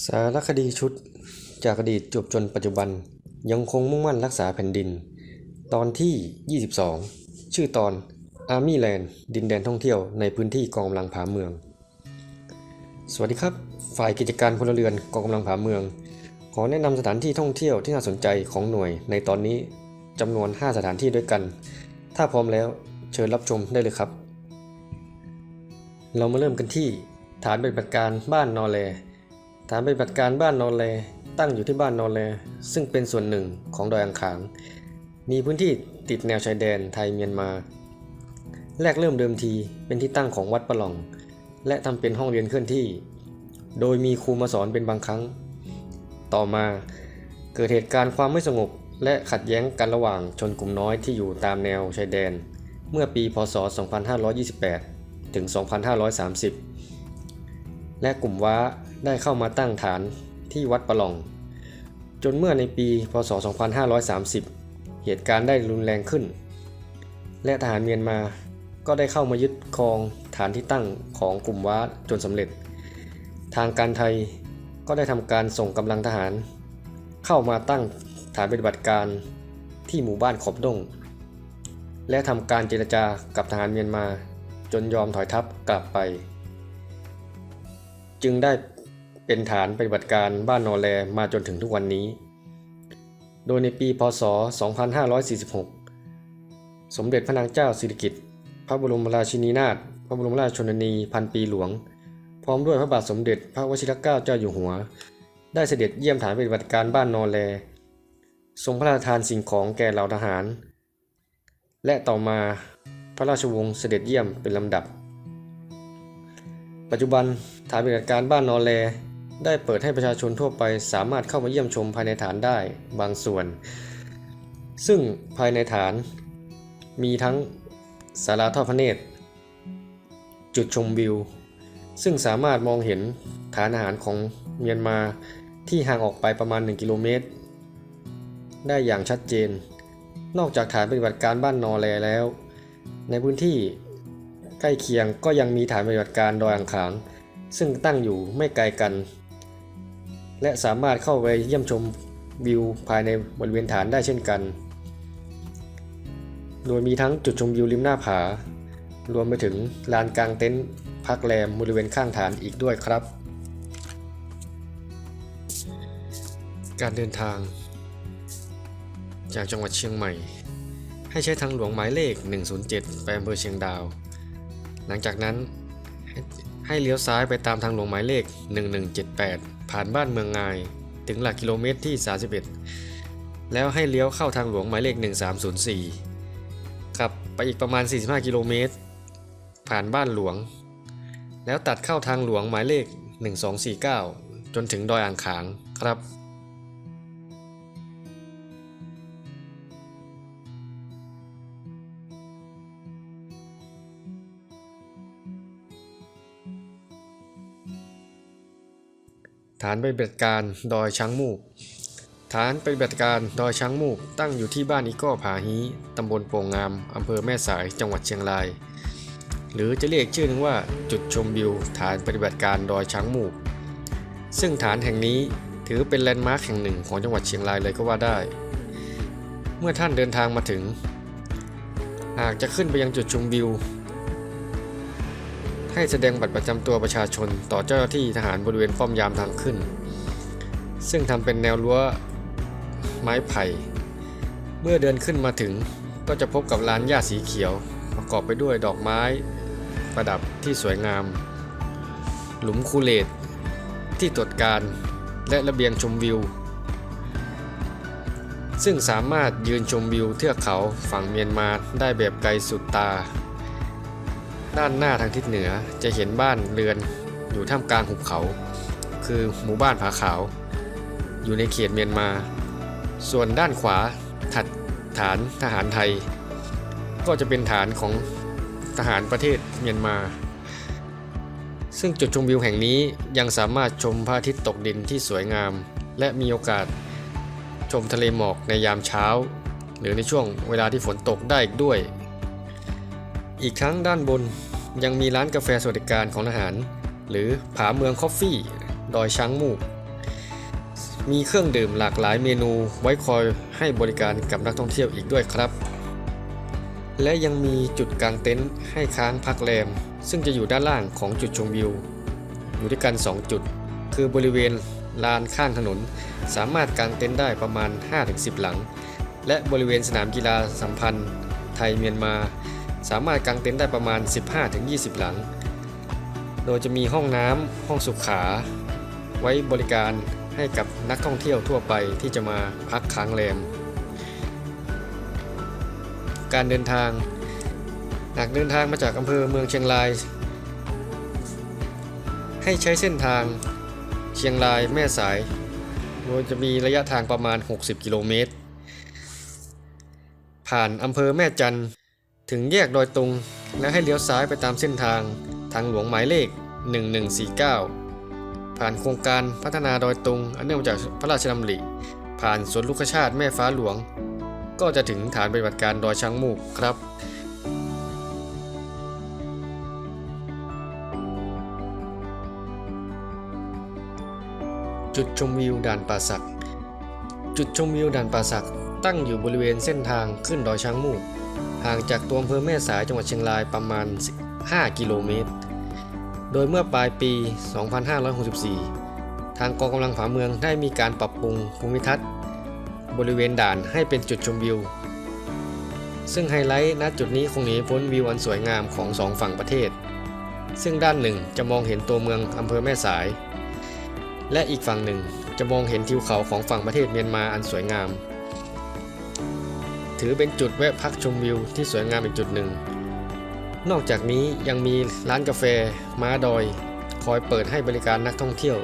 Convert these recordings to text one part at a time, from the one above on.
สารคดีชุด จากอดีตจบจนปัจจุบันยังคงมุ่งมั่นรักษาแผ่นดิน ตอนที่ 22 ชื่อตอน Army Land ดินแดนท่องเที่ยวในพื้นที่กองกำลังผาเมือง สวัสดีครับ ฝ่ายกิจการพลเรือนกองกำลังผาเมือง ขอแนะนำสถานที่ท่องเที่ยวที่น่าสนใจของหน่วยในตอนนี้จำนวน 5 สถานที่ด้วยกัน ถ้าพร้อมแล้วเชิญรับชมได้เลยครับ เรามาเริ่มกันที่ฐานปฏิบัติการบ้านนอแล ฐานปฏิบัติการบ้านนอนแลตั้งอยู่ที่บ้านนอนแลซึ่งเป็นส่วนหนึ่งของดอยอังขาง มีพื้นที่ติดแนวชายแดนไทยเมียนมา แรกเริ่มเดิมทีเป็นที่ตั้งของวัดประหลอง และทำเป็นห้องเรียนเคลื่อนที่ โดยมีครูมาสอนเป็นบางครั้ง ต่อมาเกิดเหตุการณ์ความไม่สงบ และขัดแย้งกันระหว่างชนกลุ่มน้อยที่อยู่ตามแนวชายแดน เมื่อปีพศ 2528 ถึง 2530 และกลุ่มว้า ได้เข้ามาตั้งฐานที่วัดประหลอง จนเมื่อในปี พศ 2530 เหตุการณ์ได้รุนแรงขึ้น และทหารเมียนมาก็ได้เข้ามายึดครองฐานที่ตั้งของกลุ่มว้าจนสำเร็จ ทางการไทยก็ได้ทำการส่งกำลังทหาร เข้ามาตั้งฐานปฏิบัติการที่หมู่บ้านขอบดง และทำการเจรจากับทหารเมียนมาจนยอมถอยทัพกลับไป จึงได้ เป็นฐานปฏิบัติการบ้านนอแลมาจนถึงทุกวันนี้ โดยในปีพศ 2546 สมเด็จพระนางเจ้าสิริกิติ์พระบรมราชินีนาถพระบรมราชชนนีพันปีหลวง พร้อมด้วยพระบาทสมเด็จพระวชิรเกล้าเจ้าอยู่หัว ได้เสด็จเยี่ยมฐานปฏิบัติการบ้านนอแล ทรงพระราชทานสิ่งของแก่เหล่าทหาร และต่อมาพระราชวงศ์เสด็จเยี่ยมเป็นลำดับ ปัจจุบันฐานปฏิบัติการบ้านนอแล ได้เปิดให้ประชาชนทั่วไปสามารถเข้ามาเยี่ยมชมภายในฐานได้บางส่วน ซึ่งภายในฐานมีทั้งศาลาทอดพระเนตร จุดชมวิว ซึ่งสามารถมองเห็นฐานอาหารของเมียนมาที่ห่างออกไปประมาณ 1 กิโลเมตร ได้อย่างชัดเจน นอกจากฐานปฏิบัติการบ้านนอแลแล้ว ในพื้นที่ใกล้เคียงก็ยังมีฐานปฏิบัติการดอยอ่างขาง ซึ่งตั้งอยู่ไม่ไกลกัน และสามารถเข้าไปเยี่ยมชมวิวภายในบริเวณฐานได้เช่นกัน โดยมีทั้งจุดชมวิวริมหน้าผา รวมไปถึงลานกลางเต็นท์พักแรมบริเวณข้างฐานอีกด้วยครับ การเดินทาง จากจังหวัดเชียงใหม่ ให้ใช้ทางหลวงหมายเลข 107 ไปอำเภอเชียงดาว หลังจากนั้น ให้เลี้ยวซ้ายไปตามทางหลวงหมายเลข 1178 ผ่านบ้านเมืองงาย ถึงหลักกิโลเมตรที่ 31 แล้วให้เลี้ยวเข้าทางหลวงหมายเลข 1304 ขับไปอีกประมาณ 45 กิโลเมตร ผ่านบ้านหลวง แล้วตัดเข้าทางหลวงหมายเลข 1249 จนถึงดอยอ่างขางครับ ฐานปฏิบัติการดอยช้างมูก ฐานปฏิบัติการดอยช้างมูก ตั้งอยู่ที่บ้านอีก้อผาฮีตำบลโป่งงามอำเภอแม่สายจังหวัดเชียงราย หรือจะเรียกชื่อนึงว่าจุดชมวิว ฐานปฏิบัติการดอยช้างมูก ซึ่งฐานแห่งนี้ถือเป็นแลนด์มาร์คแห่งหนึ่งของจังหวัดเชียงรายเลยก็ว่าได้ เมื่อท่านเดินทางมาถึง หากจะขึ้นไปยังจุดชมวิว ให้แสดงบัตรประจำตัวประชาชนต่อเจ้าหน้าที่ทหารบริเวณป้อมยามทางขึ้น ซึ่งทำเป็นแนวรั้วไม้ไผ่ เมื่อเดินขึ้นมาถึงก็จะพบกับลานหญ้าสีเขียว ประกอบไปด้วยดอกไม้ประดับที่สวยงาม หลุมคูเลตที่ตรวจการและระเบียงชมวิว ซึ่งสามารถยืนชมวิวเทือกเขาฝั่งเมียนมาได้แบบไกลสุดตา ด้านหน้าทางทิศเหนือจะเห็นบ้านเรือนอยู่ท่ามกลางหุบเขา คือหมู่บ้านผาขาว อยู่ในเขตเมียนมา ส่วนด้านขวาถัดฐานทหารไทย ก็จะเป็นฐานของทหารประเทศเมียนมา ซึ่งจุดชมวิวแห่งนี้ยังสามารถชมพระอาทิตย์ตกดินที่สวยงาม และมีโอกาสชมทะเลหมอกในยามเช้า หรือในช่วงเวลาที่ฝนตกได้อีกด้วย อีกทั้งด้านบนยังมีร้านกาแฟสวัสดิการของทหาร หรือผาเมืองคอฟฟี่ ดอยช้างมูก มีเครื่องดื่มหลากหลายเมนูไว้คอยให้บริการกับนักท่องเที่ยวอีกด้วยครับ และยังมีจุดกางเต็นท์ให้ค้างพักแรม ซึ่งจะอยู่ด้านล่างของจุดชมวิว อยู่ด้วยกัน 2 จุด คือบริเวณลานข้างถนน สามารถกางเต็นท์ได้ประมาณ 5-10 หลัง และบริเวณสนามกีฬาสัมพันธ์ ไทยเมียนมา สามารถกางเต็นท์ได้ประมาณ 15-20 หลัง โดยจะมีห้องน้ำห้องสุขา ไว้บริการให้กับนักท่องเที่ยวทั่วไปที่จะมาพักค้างแรม การเดินทาง หากเดินทางมาจากอำเภอเมืองเชียงราย ให้ใช้เส้นทางเชียงรายแม่สาย โดยจะมีระยะทางประมาณ 60 กิโลเมตร ผ่านอำเภอแม่จันทร์ ถึงแยกดอยตุง และให้เลี้ยวซ้ายไปตามเส้นทาง ทางหลวงหมายเลข 1149 ผ่านโครงการพัฒนาดอยตุง อันเนื่องมาจากพระราชดำริ ผ่านสวนลูกชาติแม่ฟ้าหลวง ก็จะถึงฐานปฏิบัติการดอยช้างมูกครับจุดชมวิวด่านป่าสัก จุดชมวิวด่านป่าสัก ตั้งอยู่บริเวณเส้นทางขึ้นดอยช้างมูก ห่างจากตัวอำเภอแม่สายจังหวัดเชียงรายประมาณ 5 กิโลเมตร โดยเมื่อปลายปี 2564 ทางกองกำลังผาเมืองได้มีการปรับปรุงภูมิทัศน์ บริเวณด่านให้เป็นจุดชมวิว ซึ่งไฮไลท์ณจุดนี้คงหนีพ้นวิวอันสวยงามของสองฝั่งประเทศ ซึ่งด้านหนึ่งจะมองเห็นตัวเมืองอำเภอแม่สาย และอีกฝั่งหนึ่งจะมองเห็นทิวเขาของฝั่งประเทศเมียนมาอันสวยงาม ถือเป็นจุดแวะพักชมวิวที่สวยงามอีกจุดหนึ่ง นอกจากนี้ยังมีร้านกาแฟ ม้าดอย คอยเปิดให้บริการนักท่องเที่ยว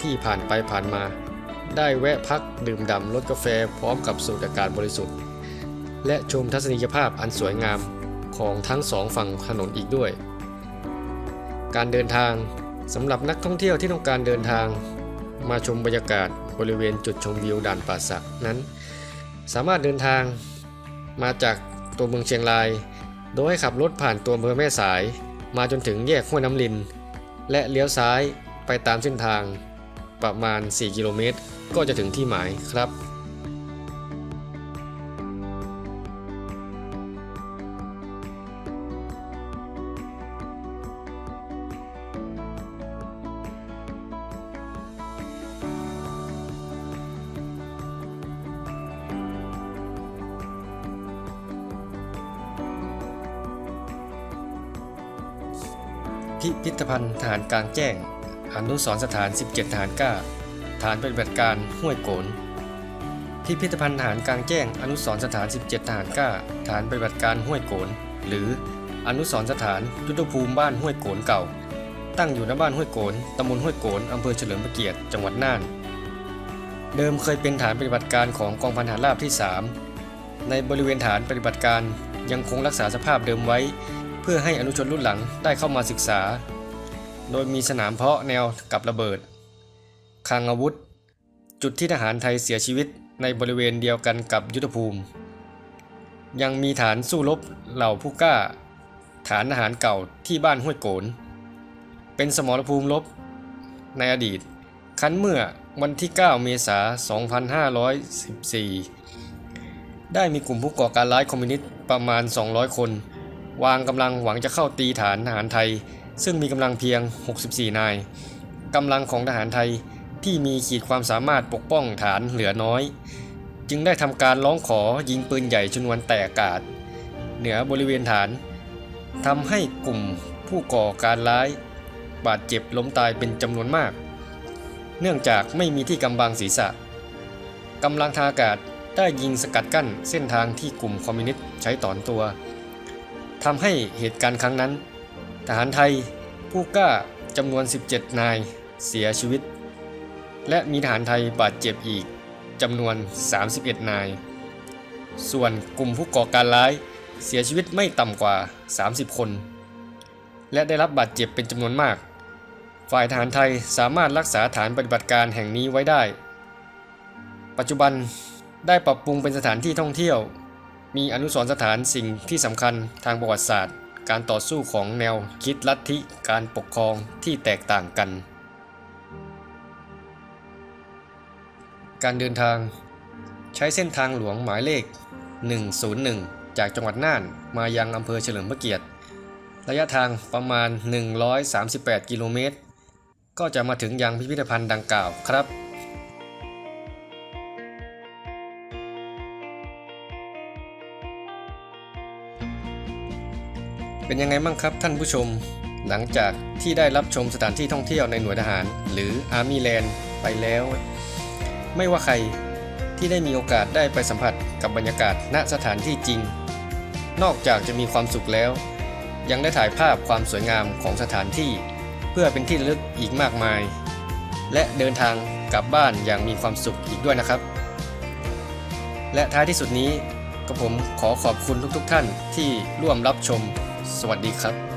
ที่ผ่านไปผ่านมา ได้แวะพักดื่มด่ำรสกาแฟพร้อมกับสูดอากาศบริสุทธิ์ และชมทัศนียภาพอันสวยงามของทั้งสองฝั่งถนนอีกด้วย การเดินทางสำหรับนักท่องเที่ยวที่ต้องการเดินทาง มาชมบรรยากาศบริเวณจุดชมวิวด่านป่าสักนั้น สามารถเดินทาง มาจากตัวเมืองเชียงราย โดยให้ขับรถผ่านตัวอำเภอแม่สาย มาจนถึงแยกห้วยน้ำลิน และเลี้ยวซ้ายไปตามเส้นทาง ประมาณ 4 กิโลเมตร ก็จะถึงที่หมายครับ พิพิธภัณฑ์ทหารกลางแจ้ง อนุสรสถาน 17ทหารกล้าฐานปฏิบัติการห้วยโกน พิพิธภัณฑ์ทหารกลางแจ้ง อนุสรสถาน 17ทหารกล้าฐานปฏิบัติการห้วยโกน หรืออนุสรสถานยุทธภูมิบ้านห้วยโกนเก่า ตั้งอยู่ณบ้านห้วยโกนตำบลห้วยโกนอำเภอเฉลิมพระเกียรติจังหวัดน่าน เดิมเคยเป็นฐานปฏิบัติการของกองพันหารราบที่ 3 ในบริเวณฐานปฏิบัติการยังคงรักษาสภาพเดิมไว้ พื่อให้อนุชนรุ่นหลังได้เข้ามาศึกษา โดยมีสนามเพาะแนวกับระเบิดคลังอาวุธ จุดที่ทหารไทยเสียชีวิตในบริเวณเดียวกันกับยุทธภูมิ ยังมีฐานสู้รบเหล่าผู้กล้า ฐานทหารเก่าที่บ้านห้วยโกน เป็นสมรภูมิรบในอดีต คันเมื่อวันที่ 9 เมษายน 2514 ได้มีกลุ่มผู้ก่อการร้ายคอมมิวนิสต์ประมาณ 200 คน วางกำลังหวังจะเข้าตีฐานทหารไทย ซึ่งมีกำลังเพียง 64 นายกำลังของทหารไทยที่มีขีดความสามารถปกป้องฐานเหลือน้อย จึงได้ทำการร้องขอยิงปืนใหญ่ชนวนแต่อากาศ เหนือบริเวณฐานทำให้กลุ่มผู้ก่อการร้าย บาดเจ็บล้มตายเป็นจำนวนมาก เนื่องจากไม่มีที่กำบังศีรษะกำลังทางอากาศได้ยิงสกัดกั้นเส้นทางที่กลุ่มคอมมิวนิสต์ใช้ถอนตัว ทำให้เหตุการณ์ครั้งนั้น ทหารไทยผู้กล้าจำนวน 17 นายเสียชีวิต และมีทหารไทยบาดเจ็บอีกจำนวน 31 นาย ส่วนกลุ่มผู้ก่อการร้ายเสียชีวิตไม่ต่ำกว่า 30 คน และได้รับบาดเจ็บเป็นจำนวนมาก ฝ่ายทหารไทยสามารถรักษาฐานปฏิบัติการแห่งนี้ไว้ได้ ปัจจุบันได้ปรับปรุงเป็นสถานที่ท่องเที่ยว มีอนุสรสถานสิ่งที่สำคัญทางประวัติศาสตร์ การต่อสู้ของแนวคิดลัทธิการปกครองที่แตกต่างกัน การเดินทาง ใช้เส้นทางหลวงหมายเลข 101 จากจังหวัดน่านมายังอำเภอเฉลิมพระเกียรติ ระยะทางประมาณ 138 กิโลเมตร ก็จะมาถึงยังพิพิธภัณฑ์ดังกล่าวครับ เป็นยังไงบ้างครับท่านผู้ชม หลังจากที่ได้รับชมสถานที่ท่องเที่ยวในหน่วยทหาร หรือ Army Land ไปแล้ว ไม่ว่าใครที่ได้มีโอกาสได้ไปสัมผัสกับบรรยากาศณสถานที่จริง นอกจากจะมีความสุขแล้ว ยังได้ถ่ายภาพความสวยงามของสถานที่ เพื่อเป็นที่ระลึกอีกมากมาย และเดินทางกลับบ้านอย่างมีความสุขอีกด้วยนะครับ และท้ายที่สุดนี้ก็ผมขอขอบคุณทุกๆทท่านที่ร่วมรับชม สวัสดีครับ